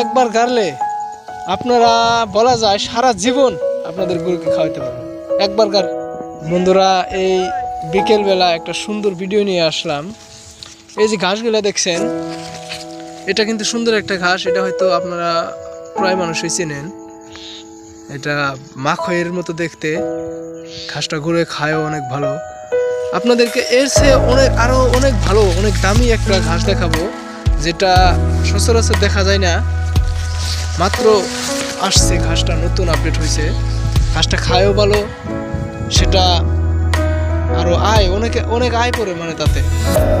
একবার গাড়লে আপনারা, বলা যায় সারা জীবন আপনাদের গরুকে খাওয়াতে পারবেন। একবার গার বন্ধুরা, এই বিকেলবেলা একটা সুন্দর ভিডিও নিয়ে আসলাম। এই যে ঘাসগুলো দেখছেন, এটা কিন্তু সুন্দর একটা ঘাস, এটা হয়তো আপনারা প্রায় মানুষই চেনেন। এটা মাখয়ের মতো দেখতে। ঘাসটা ঘুরে খায়ও অনেক ভালো। আপনাদেরকে এর চেয়ে অনেক আরও অনেক ভালো, অনেক দামি একটা ঘাস দেখাবো, যেটা সচরাচর দেখা যায় না। মাত্র আসছে ঘাসটা, নতুন আপডেট হয়েছে। ঘাসটা খায়ও ভালো, সেটা আরও আয়, অনেকে, অনেক আয় পড়ে মানে তাতে।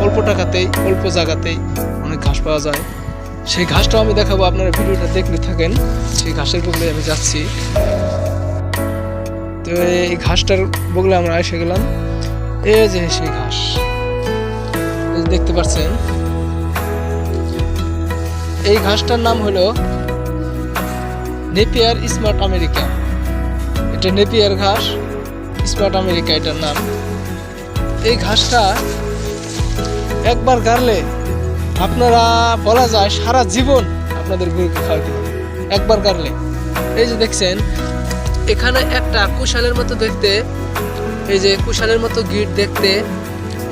অল্প টাকাতেই, অল্প জায়গাতেই অনেক ঘাস পাওয়া যায়। সেই ঘাসটাও আমি দেখাবো, আপনারা ভিডিওটা দেখতে থাকেন। সেই ঘাসের বগলে আমি যাচ্ছি। তো এই ঘাসটার বগলে আমরা এসে গেলাম। এই যে সেই ঘাস। দেখতে পাচ্ছেন। এই ঘাসটার নাম হলো নেপিয়ার স্মার্ট আমেরিকা। এটা নেপিয়ার ঘাস, স্মার্ট আমেরিকা এটার নাম। এই ঘাসটা একবার গাড়লে আপনারা, বলা যায় সারা জীবন আপনাদের গরুকে খাওয়াতে একবার গাড়লে। এই যে দেখছেন, এখানে একটা কুশালের মতো দেখতে, এই যে কুশালের মতো গিট দেখতে।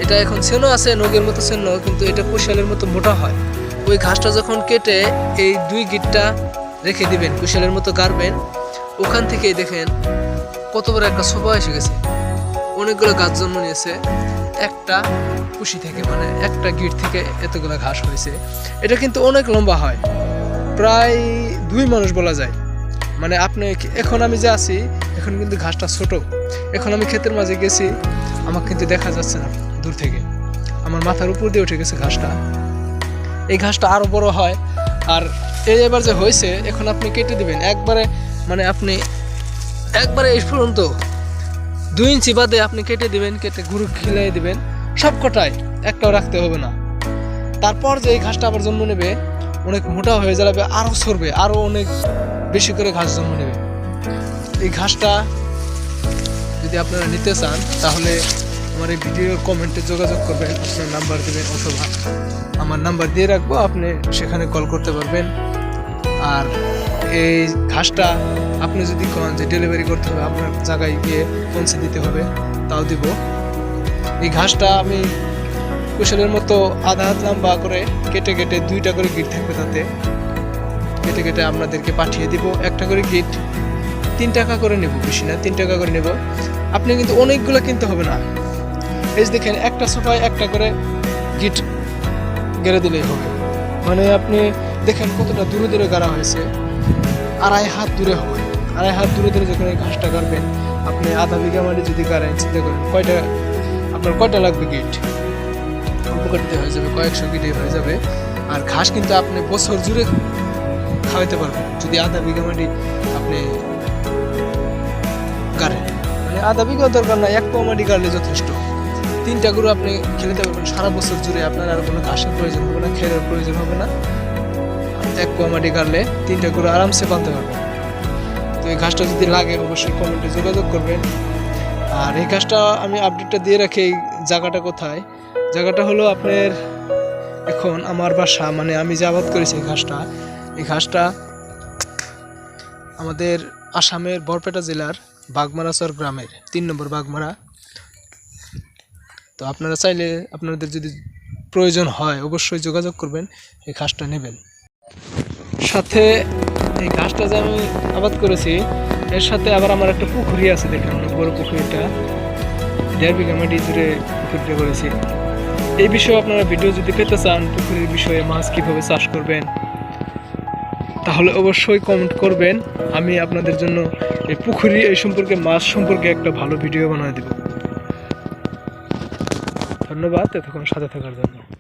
এটা এখন সেনো আছে, নগের মতো সেনো, কিন্তু এটা কুশালের মতো মোটা হয়। ওই ঘাসটা যখন কেটে এই দুই গিটটা রেখে দিবেন কুশালের মতো গাড়বেন। ওখান থেকেই দেখেন কত বড় একটা সোফা এসে গেছে। অনেকগুলো গাছ জন্ম নিয়েছে। একটা কুশি থেকে মানে একটা গিট থেকে এতগুলো ঘাস হয়েছে। এটা কিন্তু অনেক লম্বা হয়। প্রায় দুই মানুষ বলা যায়। মানে আপনি এখন আমি যে আছি, এখন কিন্তু ঘাসটা ছোট। এখন আমি ক্ষেতের মাঝে গেছি আমার কিন্তু দেখা যাচ্ছে না দূর থেকে। আমার মাথার উপর দিয়ে উঠে গেছে ঘাসটা। এই ঘাসটা আরও বড় হয়, আর এই এবার যে হয়েছে, এখন আপনি কেটে দিবেন। একবারে মানে আপনি একবারে এই পর্যন্ত দুই ইঞ্চি বাদে আপনি কেটে দিবেন, কেটে গুরু খিলাই দিবেন। সব কটাই একটাও রাখতে হবে না। তারপর যে এই ঘাসটা আবার জন্ম নেবে, অনেক মোটা হয়ে যাবে আরও সরবে, আরও অনেক বেশি করে ঘাস জন্ম নেবে। এই ঘাসটা যদি আপনারা নিতে চান, তাহলে আমার এই ভিডিওর কমেন্টে যোগাযোগ করবেন, আপনার নাম্বার দেবেন অথবা আমার নাম্বার দিয়ে রাখব, আপনি সেখানে কল করতে পারবেন। আর এই ঘাসটা আপনি যদি কন যে ডেলিভারি করতে হবে, আপনার জায়গায় গিয়ে পৌঁছে দিতে হবে, তাও দিব। এই ঘাসটা আমি কুশলের মতো আধা হাত লম্বা করে কেটে কেটে দুইটা করে গিট থাকবে তাতে। কেটে কেটে আপনাদেরকে পাঠিয়ে দিব। একটা করে গিট তিন টাকা করে নেব, বেশি না, তিন টাকা করে নেব। আপনি কিন্তু অনেকগুলো কিনতে হবে না। এই যে দেখেন, একটা সোফায় একটা করে গিট গেড়ে দিলেই হবে। মানে আপনি দেখেন কতটা দূরে দূরে গাড়া হয়েছে। আড়াই হাত দূরে হবে। আড়াই হাত দূরে দূরে যখন ঘাসটা গাড়বেন আপনি আধা বিঘা মাটি যদি গাড়েন চিন্তা করেন কয়টা, আপনার কয়টা লাগবে গিট অল্প কাটিতে হয়ে যাবে, কয়েকশো গিটে হয়ে যাবে। আর ঘাস কিন্তু আপনি বছর জুড়ে খাওয়াইতে পারবেন। যদি আধা বিঘা মাটি আপনি গাড়েন মানে আধা বিঘা দরকার না এক পোয়া মাটি গাড়লে যথেষ্ট। তিনটা গরু আপনি খেলাতে পারবেন। সারা বছর জুড়ে আপনার আর কোনো ঘাসের প্রয়োজন হবে না খেরের প্রয়োজন হবে না। এক পোয়া কাটলে তিনটা গরু আরামসে বাঁধতে পারবেন তো এই ঘাসটা যদি লাগে, অবশ্যই কমেন্টে যোগাযোগ করবেন। আর এই ঘাসটা আমি আপডেটটা দিয়ে রাখি এই জায়গাটা কোথায়? জায়গাটা হলো আপনার এখন আমার বাসা মানে আমি যে আবাদ করেছি এই ঘাসটা এই ঘাসটা আমাদের আসামের বরপেটা জেলার বাগমারাচর গ্রামের, তিন নম্বর বাগমারা। তো আপনারা চাইলে আপনাদের যদি প্রয়োজন হয়, অবশ্যই যোগাযোগ করবেন, এই ঘাসটা নেবেন। সাথে এই ঘাসটা যে আমি আবাদ করেছি, এর সাথে আবার আমার একটা পুকুরি আছে দেখেন অনেক বড় পুকুরিটা। দেড় বিঘা মাটি জুড়ে পুকুরিটা করেছি। এই বিষয়ে আপনারা ভিডিও যদি পেতে চান, পুকুরের বিষয়ে মাছ কীভাবে চাষ করবেন, তাহলে অবশ্যই কমেন্ট করবেন। আমি আপনাদের জন্য এই পুকুরি এই সম্পর্কে, মাছ সম্পর্কে একটা ভালো ভিডিও বানিয়ে দেব। ধন্যবাদ, এতক্ষণ সাথে থাকার জন্য।